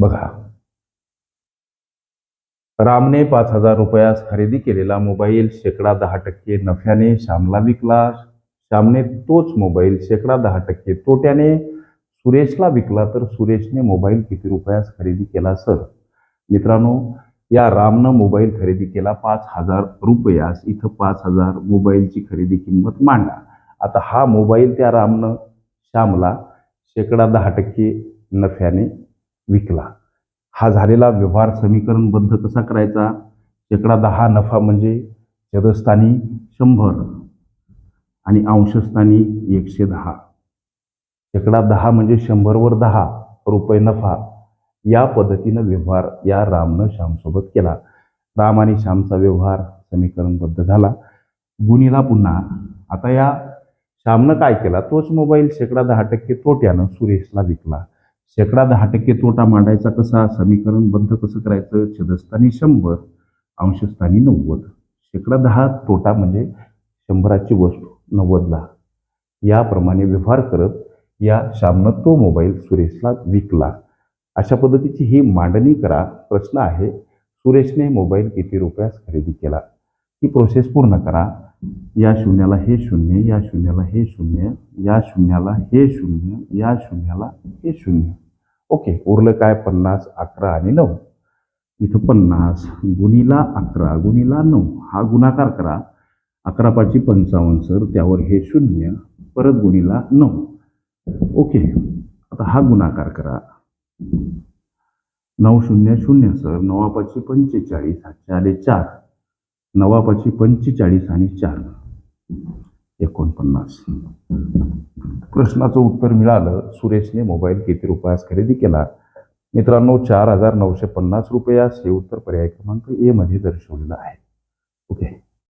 बघा. रामने पाच हजार रुपयास खरेदी केलेला मोबाईल शेकडा दहा टक्के नफ्याने श्यामला विकला. श्यामने तोच मोबाईल शेकडा दहा टक्के तोट्याने सुरेशला विकला तर सुरेशने मोबाईल किती रुपयास खरेदी केला सर? मित्रांनो या रामनं मोबाईल खरेदी केला पाच हजार रुपयास. इथं पाच हजार मोबाईलची खरेदी किंमत मांडा. आता हा मोबाईल त्या रामनं श्यामला शेकडा दहा टक्के नफ्याने विकला. हा झालेला व्यवहार समीकरणबद्ध कसा करायचा? शेकडा दहा नफा म्हणजे चदस्थानी शंभर आणि अंशस्थानी एकशे दहा. शेकडा दहा म्हणजे शंभरवर दहा रुपये नफा. या पद्धतीनं व्यवहार या रामनं श्यामसोबत केला. राम आणि श्यामचा व्यवहार समीकरणबद्ध झाला. गुणीला पुन्हा आता या श्यामनं काय केला? तोच मोबाईल शेकडा दहा टक्के तोट्यानं सुरेशला विकला. शेकडा दहा टक्के तोटा मांडायचा कसा? समीकरणबद्ध कसं करायचं? छदस्थानी शंभर अंशस्थानी नव्वद. शेकडा दहा तोटा म्हणजे शंभराची वस्तू नव्वदला याप्रमाणे व्यवहार करत या श्यामनं तो मोबाईल सुरेशला विकला. अशा पद्धतीची ही मांडणी करा. प्रश्न आहे सुरेशने मोबाईल किती रुपयास खरेदी केला? ही प्रोसेस पूर्ण करा. या शून्याला हे शून्य या शून्याला हे शून्य या शून्याला हे शून्य या शून्याला हे शून्य. ओके उरलं काय? पन्नास अकरा आणि नऊ. इथं पन्नास गुणीला अकरा गुणीला नऊ. हा गुणाकार करा. अकरा पाची पंचावन्न सर. त्यावर हे शून्य परत गुणीला नऊ. ओके आता हा गुणाकार करा. नऊ शून्य शून्य सर. नवापाची पंचेचाळीस हातचे आले चार. नवापाची पंचेचाळीस आणि चार. एकोणपन्नास. प्रश्नाचं उत्तर मिळालं. सुरेशने मोबाईल किती रुपयास खरेदी केला. मित्रांनो चार हजार नऊशे पन्नास रुपयास हे उत्तर पर्याय क्रमांक ए मध्ये दर्शवलेलं आहे. ओके.